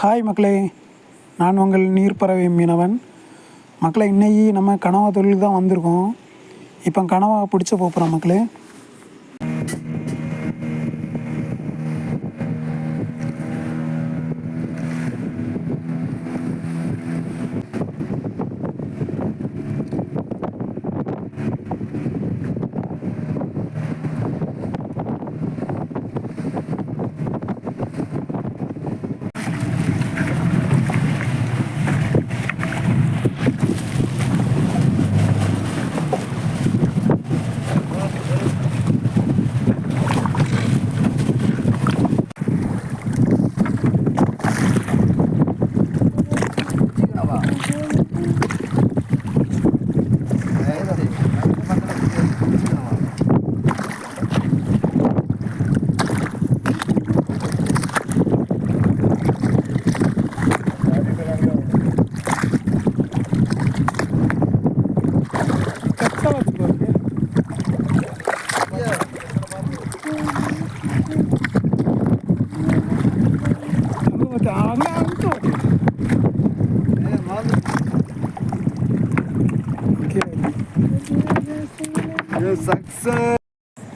Hi மக்களே நான் உங்கள் நீர்ப்பறவை மீனவன். மக்களை இன்னைக்கு நம்ம கனவா தொழில் தான் வந்திருக்கோம். இப்போ கனவா பிடிச்ச போகிறோம் மக்களே.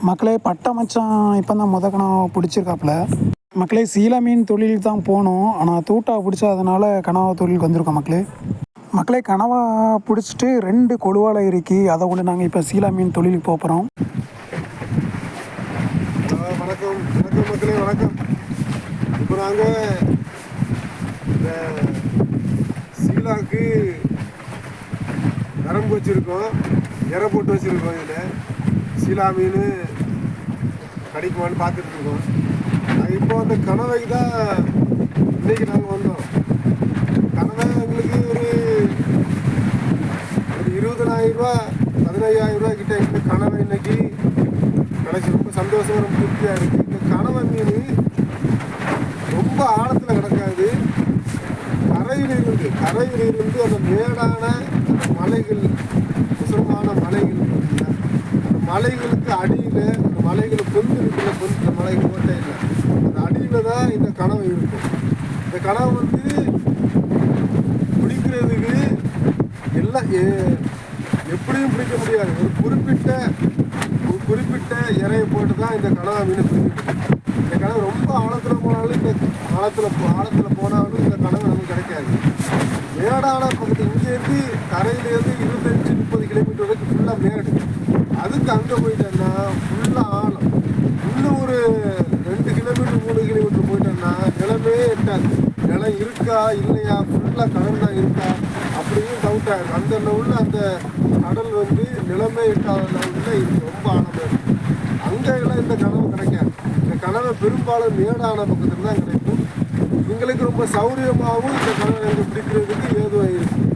மக்களே பட்டை மச்சான் இப்போ தான் முத கனவா பிடிச்சிருக்காப்புல. மக்களே சீலா மீன் தொழில் தான் போனோம். ஆனால் தூட்டா பிடிச்சதுனால கனவா தொழிலுக்கு வந்திருக்கோம் மக்களே. மக்களே கனவா பிடிச்சிட்டு ரெண்டு கொழுவாலை இருக்கு அதை கொண்டு நாங்கள் இப்போ சீலா மீன் தொழிலுக்கு போக போகிறோம் வணக்கம். வணக்கம் மக்களே வணக்கம். இப்போ நாங்கள் இந்த சீலாக்கு நரம்பு வச்சுருக்கோம். இறை போட்டு வச்சுருக்கோம் இதில். சீலா மீன் கிடைக்குமான்னு பார்த்துட்டு இருக்கோம். நாங்கள் இப்போ அந்த கனவைக்கு தான் இன்னைக்கு நாங்கள் வந்தோம். கனவை எங்களுக்கு ஒரு ஒரு இருபதனாயிரம் ரூபா பதினையாயிரம் ரூபா கிட்ட எங்களுக்கு கனவை இன்னைக்கு கிடச்சி. ரொம்ப சந்தோஷமாக ரொம்ப திருப்தியாக இருக்குது இந்த கனவை மீன் ரொம்ப ஆழ கரையிலிருந்து கரையிலிருந்து கரையில் இருந்து அந்த மேடான அந்த மலைகள் உசரமான மலைகள் இருக்குல்ல, அந்த மலைகளுக்கு அடியில் அந்த மலைகளை பொந்து இருக்குல்ல பொந்து இந்த மலை கோட்டையில் அந்த அடியில் தான் இந்த கனவு இருக்கும். இந்த கனவு வந்து பிடிக்கிறதுக்கு எல்லாம் எப்படியும் பிடிக்க முடியாது. ஒரு குறிப்பிட்ட குறிப்பிட்ட இறையை போட்டு தான் இந்த கனவா மீனை பிடிக்கும் இந்த கனவு ரொம்ப ஆழத்தில் போனாலும் இந்த ஆழத்தில் ஆழத்தில் போனாலும் இந்த கனவு நமக்கு கிடைக்காது. மேடான பக்கத்து இங்கேருந்து கரையிலேருந்து இருபத்தஞ்சு முப்பது கிலோமீட்டர் வரைக்கும் ஃபுல்லாக மேடு. அதுக்கு அங்கே போயிட்டேன்னா ஃபுல்லாக ஆழம். இன்னும் ஒரு ரெண்டு கிலோமீட்டர் மூணு கிலோமீட்டர் போயிட்டேன்னா நிலமே எட்டாது. நிலம் இருக்கா இல்லையா ஃபுல்லாக கடல் தான் இருக்கா அப்படியும் டவுட்டாக இருக்கும் அந்த லெவலில் அந்த கடல் வந்து நிலைமை எட்டாத லெவலில் இது ரொம்ப ஆழமாக இருக்கும் அங்கே எல்லாம் இந்த கனவு கிடைக்காது. இந்த கனவை பெரும்பாலும் மேடான பக்கத்தில் தான் கிடைக்கும். எங்களுக்கு ரொம்ப சௌரியமாகவும் இந்த கனவை எங்களுக்கு பிடிக்கிறதுக்கு ஏதுவாக இருக்குது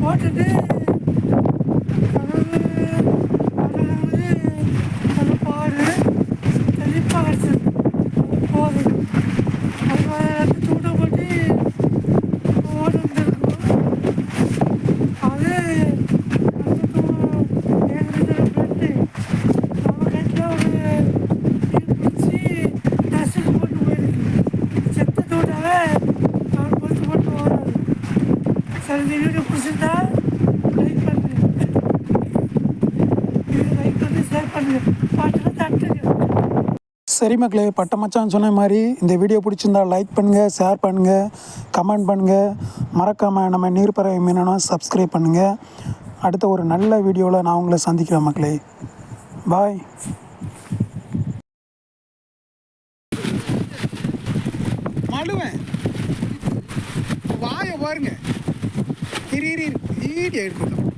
போட்டுட்டு கனவு கனவு நல்ல பாடு தெளிப்பாக கிடச்சிது போதும் அது தூண்ட போட்டு ஓடி வந்துருக்கோம் அது எங்களுக்கு ஃப்ரெண்டு நம்ம கையில் ஒரு மீன் பிடிச்சி நசுக்கு போட்டு போயிருக்கு செத்த தூண்டாவே அவர் பொறுத்து போட்டு ஓடாது சரி இந்த வீடியோ பிடிச்சிருந்தா லைக் பண்ணுங்க இது லைக் பண்ணி ஷேர் பண்ணுங்க பாட்டுல தட்டுங்க சரி மக்களே பட்டை மச்சான் சொன்ன மாதிரி இந்த வீடியோ பிடிச்சிருந்தா லைக் பண்ணுங்கள் ஷேர் பண்ணுங்கள் கமெண்ட் பண்ணுங்கள் மறக்காமல் நம்ம நீர்ப்பறவை மீனனா சப்ஸ்கிரைப் பண்ணுங்கள் அடுத்த ஒரு நல்ல வீடியோவில் நான் உங்களை சந்திக்கிறேன் மக்களே. பாய் மழுவேன். வாய பாருங்க ഇരി ഇരി ഇരി.